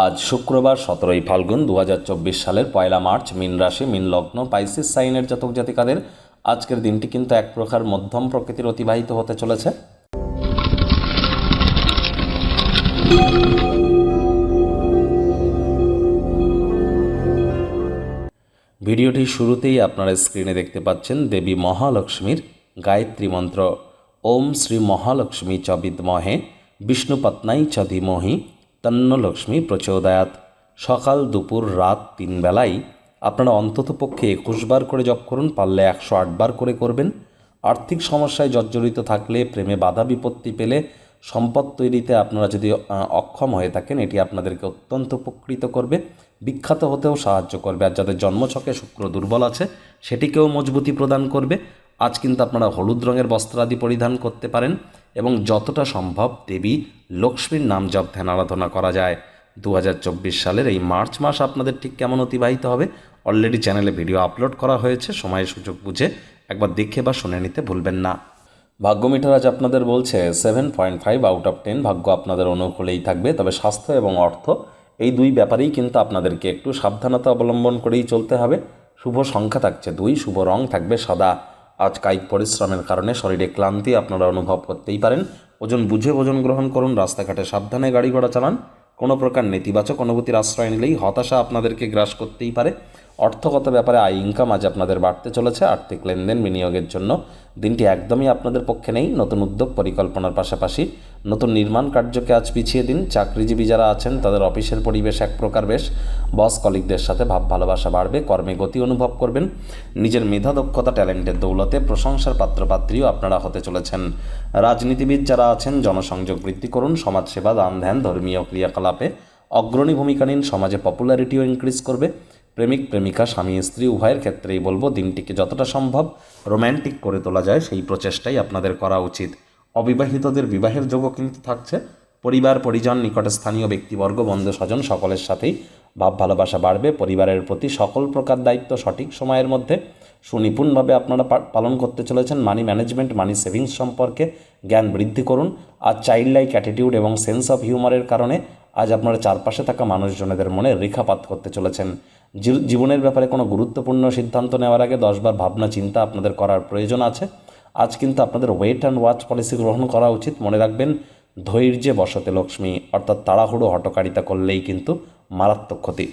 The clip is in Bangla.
আজ শুক্রবার সতেরোই ফাল্গুন দু হাজার চব্বিশ সালের পয়লা মার্চ মিন রাশি, মিন লগ্ন, পাইসিস সাইনের জাতক জাতিকাদের আজকের দিনটি কিন্তু এক প্রকার মধ্যম প্রকৃতির অতিবাহিত হতে চলেছে। ভিডিওটির শুরুতেই আপনারা স্ক্রিনে দেখতে পাচ্ছেন দেবী মহালক্ষ্মীর গায়ত্রী মন্ত্র। ওম শ্রী মহালক্ষ্মী চ বিদ্মহে বিষ্ণুপত্নাই চ ধীমহি তন্ন লক্ষ্মী প্রচোদয়াত। সকাল দুপুর রাত তিন বেলায় আপনারা অন্ততপক্ষে একুশ বার করে জপ করুন, পারলে একশো বার করে করবেন। আর্থিক সমস্যায় জর্জরিত থাকলে, প্রেমে বাধা বিপত্তি পেলে সম্পদ তৈরিতে আপনারা যদি অক্ষম হয়ে থাকেন, এটি আপনাদেরকে অত্যন্ত উপকৃত করবে, বিখ্যাত হতেও সাহায্য করবে। আর যাদের জন্মছকে শুক্র দুর্বল আছে, সেটিকেও মজবুতি প্রদান করবে। আজ কিন্তু আপনারা হলুদ রঙের বস্ত্রাদি পরিধান করতে পারেন এবং যতটা সম্ভব দেবী লক্ষ্মীর নাম জপ ধ্যান আরাধনা করা যায়। দু হাজার চব্বিশ সালের এই মার্চ মাস আপনাদের ঠিক কেমন অতিবাহিত হবে? অলরেডি চ্যানেলে ভিডিও আপলোড করা হয়েছে সময় সুযোগ বুঝে একবার দেখে বা শুনে নিতে ভুলবেন না। ভাগ্য মিটার আজ আপনাদের বলছে seven point five out of ten ভাগ্য আপনাদের অনুকূলেই থাকবে, তবে স্বাস্থ্য এবং অর্থ এই দুই ব্যাপারেই কিন্তু আপনাদেরকে একটু সাবধানতা অবলম্বন করেই চলতে হবে। শুভ সংখ্যা থাকছে দুই, শুভ রং থাকবে সাদা। আজ কায়িক পরিশ্রমের কারণে শরীরে ক্লান্তি আপনারা অনুভব করতেই পারেন। ওজন বুঝে ওজন গ্রহণ করুন, রাস্তাঘাটে সাবধানে গাড়ি ঘোড়া চালান। কোনো প্রকার নেতিবাচক অনুভূতির আশ্রয় নিলেই হতাশা আপনাদেরকে গ্রাস করতেই পারে। অর্থগত ব্যাপারে আয় ইনকাম আজ আপনাদের বাড়তে চলেছে, আর্থিক লেনদেন বিনিয়োগের জন্য। দিনটি একদমই আপনাদের পক্ষে নেই, নতুন উদ্যোগ পরিকল্পনার পাশাপাশি নতুন নির্মাণ কার্যকে আজ পিছিয়ে দিন। চাকরিজীবী যারা আছেন, তাদের অফিসের পরিবেশ এক প্রকার বেশ। বস কলিকদের সাথে ভাব ভালোবাসা বাড়বে, কর্মে গতি অনুভব করবেন। নিজের মেধা, দক্ষতা, ট্যালেন্টের দৌলতে প্রশংসার পাত্রপাত্রীও আপনারা হতে চলেছেন। রাজনীতিবিদ যারা আছেন, জনসংযোগ বৃদ্ধি করুন, সমাজসেবা, দান ধ্যান, ধর্মীয় ক্রিয়াকলাপে অগ্রণী ভূমিকা নিন, সমাজে পপুলারিটিও ইনক্রিজ করবে। প্রেমিক, প্রেমিকা, স্বামী, স্ত্রী, উভয়ের ক্ষেত্রেই বলব দিনটিকে যতটা সম্ভব রোম্যান্টিক করে তোলা যায়, সেই প্রচেষ্টাই আপনাদের করা উচিত। অবিবাহিতদের বিবাহের যোগও কিন্তু থাকছে। পরিবার, পরিজন, নিকটে স্থানীয় ব্যক্তিবর্গ বন্ধু স্বজন সকলের সাথেই ভাব ভালোবাসা বাড়বে। পরিবারের প্রতি সকল প্রকার দায়িত্ব সঠিক সময়ের মধ্যে সুনিপুণভাবে আপনারা পালন করতে চলেছেন। মানি ম্যানেজমেন্ট মানি সেভিংস সম্পর্কে জ্ঞান বৃদ্ধি করুন। আর চাইল্ড লাইক অ্যাটিটিউড এবং সেন্স অফ হিউমারের কারণে আজ আপনারা চারপাশে থাকা মানুষজনেদের মনে রেখাপাত করতে চলেছেন। জীবনের ব্যাপারে কোনো গুরুত্বপূর্ণ সিদ্ধান্ত নেওয়ার আগে দশবার ভাবনা চিন্তা আপনাদের করার প্রয়োজন আছে। আজ কিন্তু আপনাদের ওয়েট অ্যান্ড ওয়াচ পলিসি গ্রহণ করা উচিত। মনে রাখবেন, ধৈর্যে বসতে লক্ষ্মী, অর্থাৎ তাড়াহুড়ো হটকারিতা করলেই কিন্তু মারাত্মক ক্ষতি।